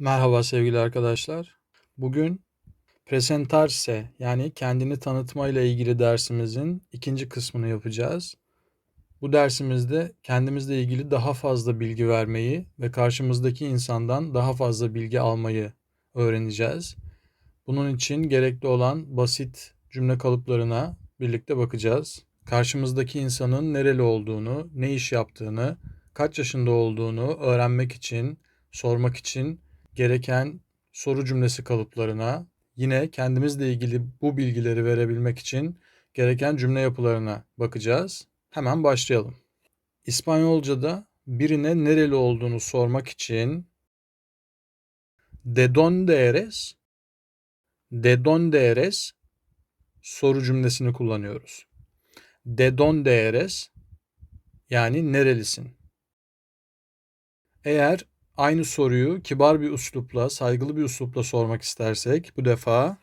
Merhaba sevgili arkadaşlar. Bugün presentarse yani kendini tanıtma ile ilgili dersimizin ikinci kısmını yapacağız. Bu dersimizde kendimizle ilgili daha fazla bilgi vermeyi ve karşımızdaki insandan daha fazla bilgi almayı öğreneceğiz. Bunun için gerekli olan basit cümle kalıplarına birlikte bakacağız. Karşımızdaki insanın nereli olduğunu, ne iş yaptığını, kaç yaşında olduğunu öğrenmek için, sormak için gereken soru cümlesi kalıplarına, yine kendimizle ilgili bu bilgileri verebilmek için gereken cümle yapılarına bakacağız. Hemen başlayalım. İspanyolca'da birine nereli olduğunu sormak için de dónde eres? De dónde eres? soru cümlesini kullanıyoruz. De dónde eres? Yani nerelisin? Eğer aynı soruyu kibar bir üslupla, saygılı bir üslupla sormak istersek bu defa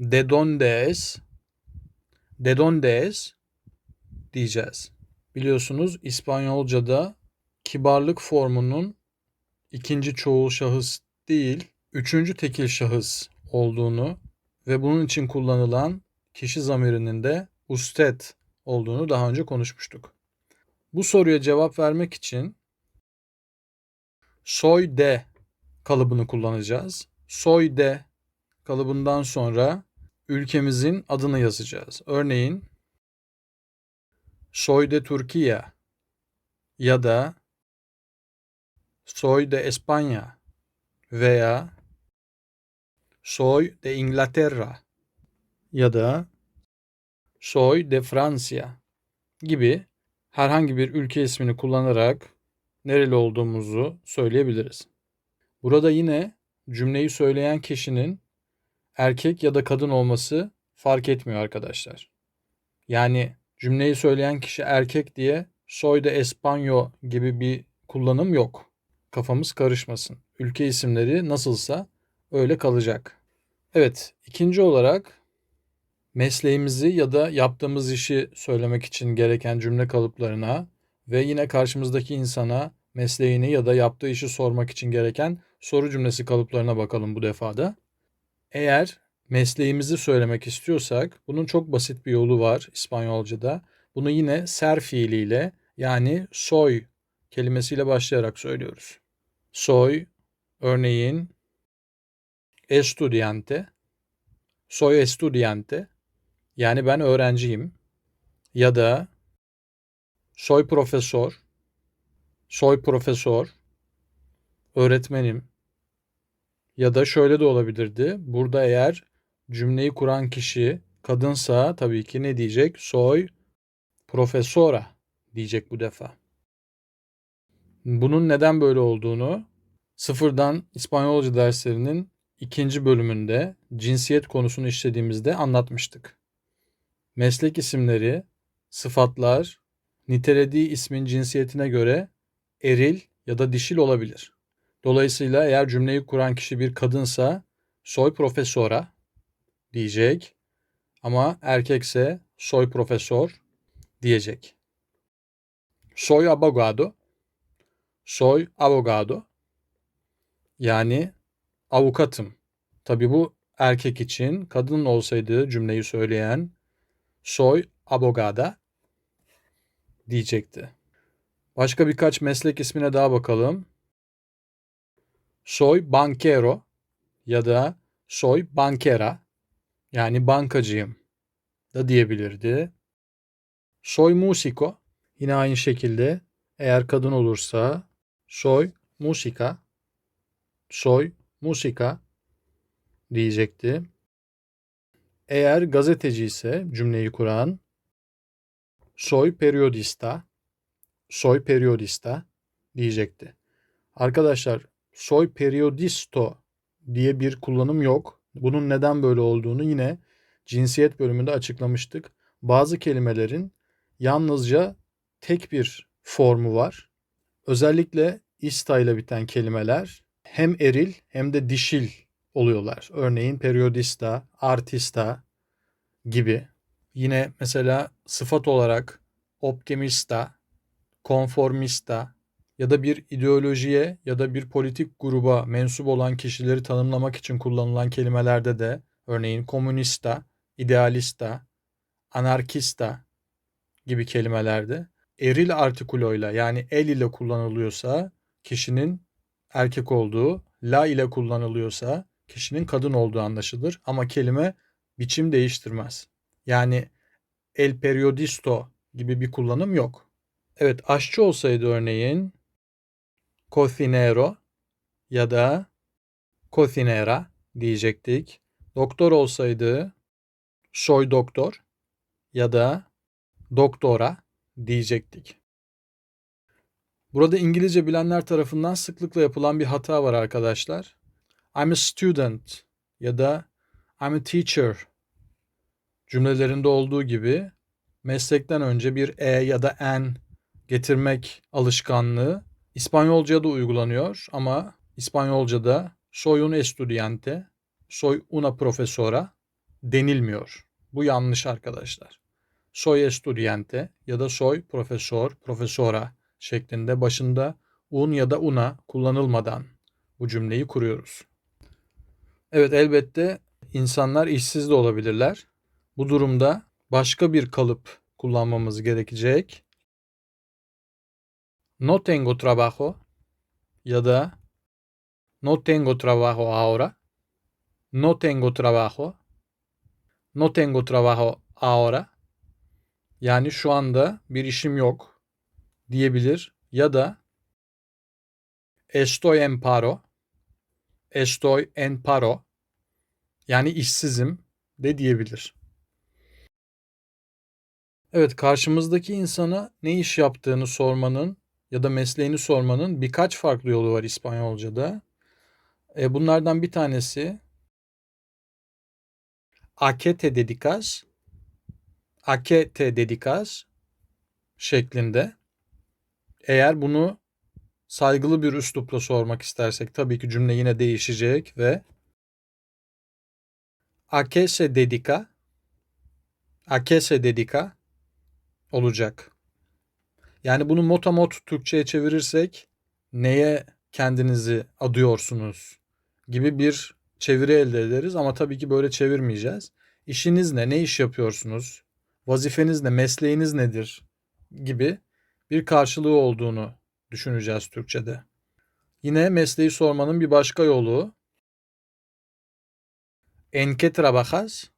de dónde es? De dónde es? diyeceğiz. Biliyorsunuz İspanyolca'da kibarlık formunun ikinci çoğul şahıs değil, üçüncü tekil şahıs olduğunu ve bunun için kullanılan kişi zamirinin de usted olduğunu daha önce konuşmuştuk. Bu soruya cevap vermek için soy de kalıbını kullanacağız. Soy de kalıbından sonra ülkemizin adını yazacağız. Örneğin soy de Türkiye ya da soy de España veya soy de Inglaterra ya da soy de Francia gibi herhangi bir ülke ismini kullanarak nereli olduğumuzu söyleyebiliriz. Burada yine cümleyi söyleyen kişinin erkek ya da kadın olması fark etmiyor arkadaşlar. Yani cümleyi söyleyen kişi erkek diye soy de Espanyo gibi bir kullanım yok. Kafamız karışmasın. Ülke isimleri nasılsa öyle kalacak. Evet, ikinci olarak mesleğimizi ya da yaptığımız işi söylemek için gereken cümle kalıplarına ve yine karşımızdaki insana mesleğini ya da yaptığı işi sormak için gereken soru cümlesi kalıplarına bakalım bu defada. Eğer mesleğimizi söylemek istiyorsak bunun çok basit bir yolu var İspanyolca'da. Bunu yine ser fiiliyle yani soy kelimesiyle başlayarak söylüyoruz. Soy örneğin estudiante, soy estudiante yani ben öğrenciyim ya da soy profesor, soy profesor, öğretmenim ya da şöyle de olabilirdi. Burada eğer cümleyi kuran kişi kadınsa tabii ki ne diyecek? Soy profesora diyecek bu defa. Bunun neden böyle olduğunu sıfırdan İspanyolca derslerinin ikinci bölümünde cinsiyet konusunu işlediğimizde anlatmıştık. Meslek isimleri, sıfatlar, nitelediği ismin cinsiyetine göre eril ya da dişil olabilir. Dolayısıyla eğer cümleyi kuran kişi bir kadınsa soy profesora diyecek ama erkekse soy profesor diyecek. Soy abogado, soy abogado yani avukatım. Tabi bu erkek için kadın olsaydı cümleyi söyleyen soy abogada diyecekti. Başka birkaç meslek ismine daha bakalım. Soy banquero ya da soy bankera yani bankacıyım da diyebilirdi. Soy musico yine aynı şekilde eğer kadın olursa soy musika soy musika diyecekti. Eğer gazeteci ise cümleyi kuran soy periodista soy periodista diyecekti. Arkadaşlar soy periodisto diye bir kullanım yok. Bunun neden böyle olduğunu yine cinsiyet bölümünde açıklamıştık. Bazı kelimelerin yalnızca tek bir formu var. Özellikle ista ile biten kelimeler hem eril hem de dişil oluyorlar. Örneğin periodista, artista gibi. Yine mesela sıfat olarak optimista, konformista ya da bir ideolojiye ya da bir politik gruba mensup olan kişileri tanımlamak için kullanılan kelimelerde de örneğin komünista, idealista, anarkista gibi kelimelerde eril artikuloyla yani el ile kullanılıyorsa kişinin erkek olduğu, la ile kullanılıyorsa kişinin kadın olduğu anlaşılır ama kelime biçim değiştirmez. Yani el periodisto gibi bir kullanım yok. Evet aşçı olsaydı örneğin cocinero ya da cocinera diyecektik. Doktor olsaydı soy doktor ya da doktora diyecektik. Burada İngilizce bilenler tarafından sıklıkla yapılan bir hata var arkadaşlar. I'm a student ya da I'm a teacher cümlelerinde olduğu gibi meslekten önce bir e ya da en getirmek alışkanlığı İspanyolca'da uygulanıyor ama İspanyolca'da soy un estudiante, soy una profesora denilmiyor. Bu yanlış arkadaşlar. Soy estudiante ya da soy profesor, profesora şeklinde başında un ya da una kullanılmadan bu cümleyi kuruyoruz. Evet elbette insanlar işsiz de olabilirler. Bu durumda başka bir kalıp kullanmamız gerekecek. No tengo trabajo ya da no tengo trabajo ahora. No tengo trabajo. No tengo trabajo ahora. Yani şu anda bir işim yok diyebilir ya da estoy en paro. Estoy en paro. Yani işsizim de diyebilir. Evet, karşımızdaki insana ne iş yaptığını sormanın ya da mesleğini sormanın birkaç farklı yolu var İspanyolca'da. E, bunlardan bir tanesi a qué te dedicas? A qué te dedicas? şeklinde. Eğer bunu saygılı bir üslupla sormak istersek tabii ki cümle yine değişecek ve a qué se dedica? A qué se dedica? Olacak. Yani bunu motamot Türkçe'ye çevirirsek neye kendinizi adıyorsunuz gibi bir çeviri elde ederiz ama tabii ki böyle çevirmeyeceğiz. İşiniz ne? Ne iş yapıyorsunuz? Vazifeniz ne? Mesleğiniz nedir? gibi bir karşılığı olduğunu düşüneceğiz Türkçe'de. Yine mesleği sormanın bir başka yolu En qué trabajas?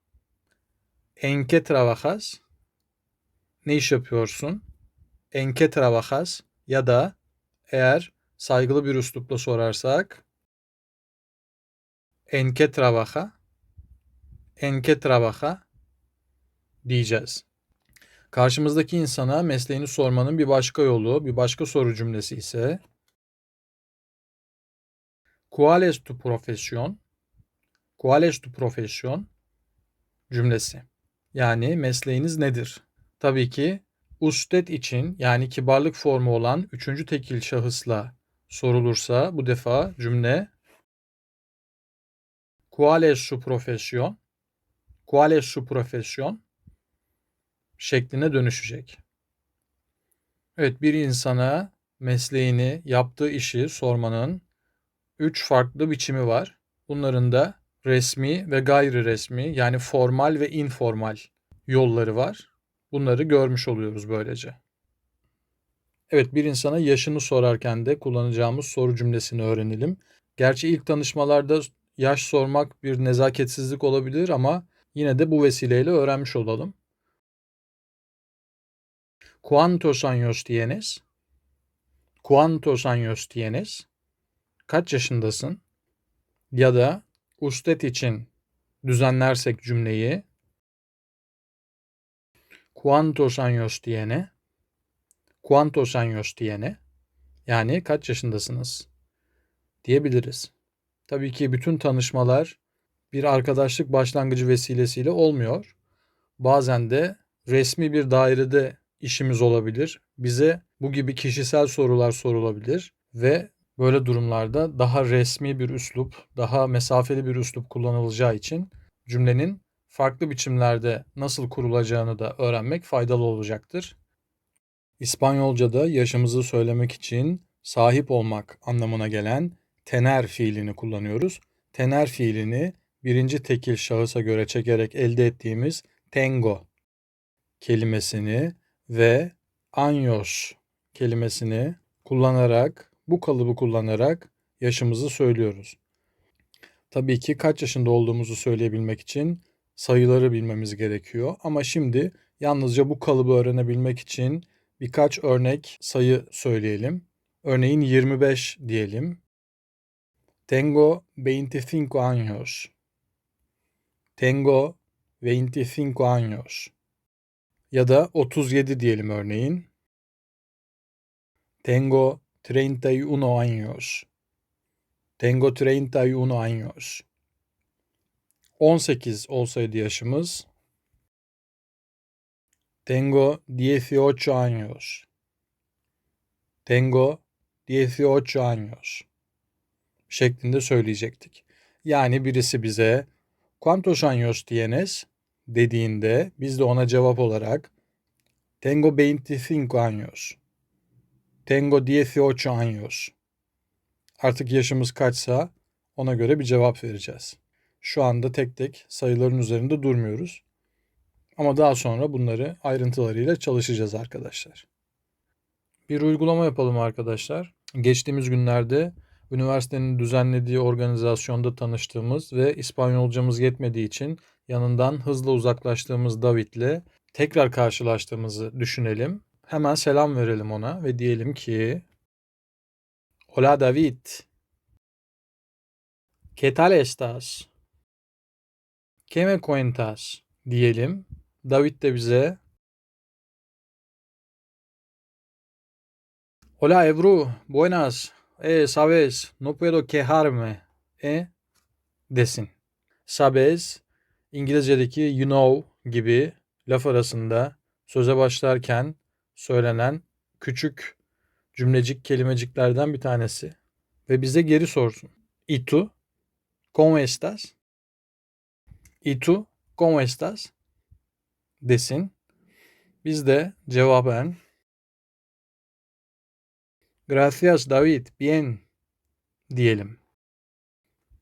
En qué trabajas? Ne iş yapıyorsun? En qué trabajas? Ya da eğer saygılı bir üslupla sorarsak En qué trabaja? En qué trabaja? diyeceğiz. Karşımızdaki insana mesleğini sormanın bir başka yolu, bir başka soru cümlesi ise ¿Cuál es tu profesión? ¿Cuál es tu profesión? cümlesi. Yani mesleğiniz nedir? Tabii ki usted için yani kibarlık formu olan üçüncü tekil şahısla sorulursa bu defa cümle ¿Cuál es su profesión? ¿Cuál es su profesión? şekline dönüşecek. Evet bir insana mesleğini, yaptığı işi sormanın üç farklı biçimi var. Bunların da resmi ve gayri resmi yani formal ve informal yolları var. Bunları görmüş oluyoruz böylece. Evet bir insana yaşını sorarken de kullanacağımız soru cümlesini öğrenelim. Gerçi ilk tanışmalarda yaş sormak bir nezaketsizlik olabilir ama yine de bu vesileyle öğrenmiş olalım. ¿Cuántos años tienes? ¿Cuántos años tienes? Kaç yaşındasın? Ya da usted için düzenlersek cümleyi ¿Cuántos años tiene? ¿Cuántos años tiene? Yani kaç yaşındasınız? diyebiliriz. Tabii ki bütün tanışmalar bir arkadaşlık başlangıcı vesilesiyle olmuyor. Bazen de resmi bir dairede işimiz olabilir. Bize bu gibi kişisel sorular sorulabilir ve böyle durumlarda daha resmi bir üslup, daha mesafeli bir üslup kullanılacağı için cümlenin farklı biçimlerde nasıl kurulacağını da öğrenmek faydalı olacaktır. İspanyolca'da yaşımızı söylemek için sahip olmak anlamına gelen tener fiilini kullanıyoruz. Tener fiilini birinci tekil şahısa göre çekerek elde ettiğimiz tengo kelimesini ve años kelimesini kullanarak, bu kalıbı kullanarak yaşımızı söylüyoruz. Tabii ki kaç yaşında olduğumuzu söyleyebilmek için sayıları bilmemiz gerekiyor. Ama şimdi yalnızca bu kalıbı öğrenebilmek için birkaç örnek sayı söyleyelim. Örneğin 25 diyelim. Tengo 25 años. Tengo 25 años. Ya da 37 diyelim örneğin. Tengo 31 años. Tengo 31 años. 18 olsaydı yaşımız. Tengo 18 años. Tengo 18 años. Şeklinde söyleyecektik. Yani birisi bize ¿Cuántos años tienes? dediğinde biz de ona cevap olarak Tengo 25 años. Tengo 18 años. Artık yaşımız kaçsa ona göre bir cevap vereceğiz. Şu anda tek tek sayıların üzerinde durmuyoruz. Ama daha sonra bunları ayrıntılarıyla çalışacağız arkadaşlar. Bir uygulama yapalım arkadaşlar. Geçtiğimiz günlerde üniversitenin düzenlediği organizasyonda tanıştığımız ve İspanyolcamız yetmediği için yanından hızla uzaklaştığımız David'le tekrar karşılaştığımızı düşünelim. Hemen selam verelim ona ve diyelim ki Hola David. ¿Qué tal estás? ¿Qué me diyelim. David de bize Hola Ebru, buenas. Eh, sabes, no puedo quejarme. E desin. Sabes, İngilizce'deki you know gibi laf arasında söze başlarken söylenen küçük cümlecik kelimeciklerden bir tanesi. Ve bize geri sorsun. ¿Y tú? ¿Cómo estás? ¿Y tú? ¿Cómo estás? desin. Biz de cevaben Gracias David, bien diyelim.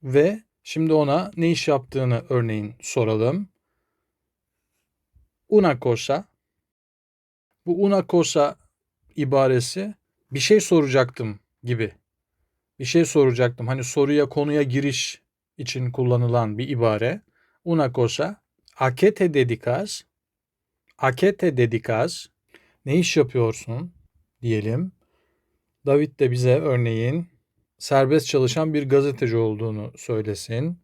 Ve şimdi ona ne iş yaptığını örneğin soralım. Una cosa. Bu una cosa ibaresi bir şey soracaktım gibi. Bir şey soracaktım. Hani soruya konuya giriş için kullanılan bir ibare. Una cosa. A qué te dedicas? A qué te dedicas? Ne iş yapıyorsun? Diyelim. David de bize örneğin serbest çalışan bir gazeteci olduğunu söylesin.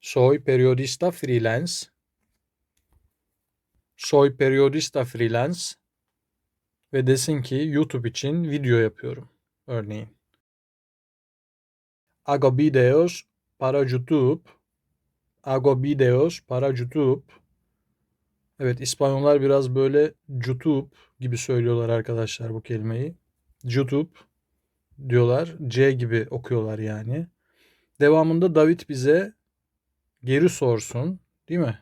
Soy periodista freelance. Soy periodista freelance. Ve desin ki YouTube için video yapıyorum. Örneğin. Hago videos para YouTube. Hago videos para YouTube. Evet İspanyollar biraz böyle YouTube gibi söylüyorlar arkadaşlar bu kelimeyi. YouTube diyorlar. C gibi okuyorlar yani. Devamında David bize geri sorsun. Değil mi?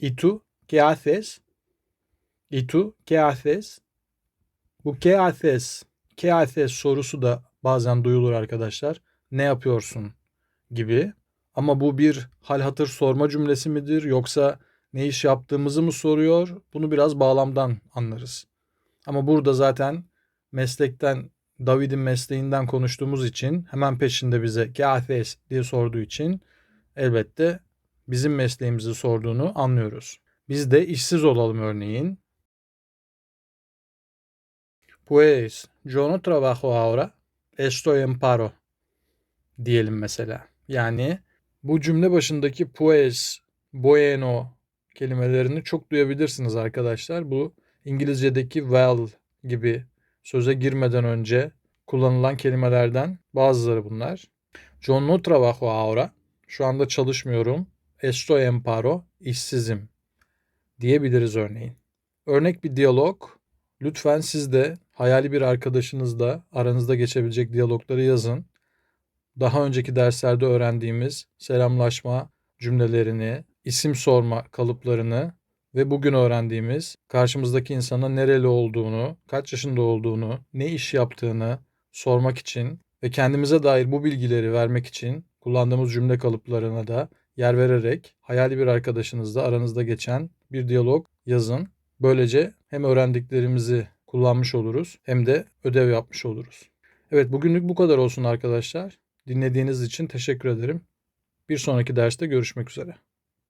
¿Y tú qué haces? ¿Y tú qué haces? Bu qué haces, qué haces sorusu da bazen duyulur arkadaşlar. Ne yapıyorsun gibi. Ama bu bir hal hatır sorma cümlesi midir yoksa ne iş yaptığımızı mı soruyor? Bunu biraz bağlamdan anlarız. Ama burada zaten meslekten David'in mesleğinden konuştuğumuz için hemen peşinde bize "qué diye sorduğu için elbette bizim mesleğimizi sorduğunu anlıyoruz. Biz de işsiz olalım örneğin. Pues yo no trabajo ahora, estoy en paro diyelim mesela. Yani bu cümle başındaki pues, bueno kelimelerini çok duyabilirsiniz arkadaşlar. Bu İngilizce'deki well gibi söze girmeden önce kullanılan kelimelerden bazıları bunlar. Yo no trabajo ahora. Şu anda çalışmıyorum. Estoy en paro. işsizim diyebiliriz örneğin. Örnek bir diyalog. Lütfen siz de hayali bir arkadaşınızla aranızda geçebilecek diyalogları yazın daha önceki derslerde öğrendiğimiz selamlaşma cümlelerini, isim sorma kalıplarını ve bugün öğrendiğimiz karşımızdaki insana nereli olduğunu, kaç yaşında olduğunu, ne iş yaptığını sormak için ve kendimize dair bu bilgileri vermek için kullandığımız cümle kalıplarına da yer vererek hayali bir arkadaşınızla aranızda geçen bir diyalog yazın. Böylece hem öğrendiklerimizi kullanmış oluruz hem de ödev yapmış oluruz. Evet bugünlük bu kadar olsun arkadaşlar. Dinlediğiniz için teşekkür ederim. Bir sonraki derste görüşmek üzere.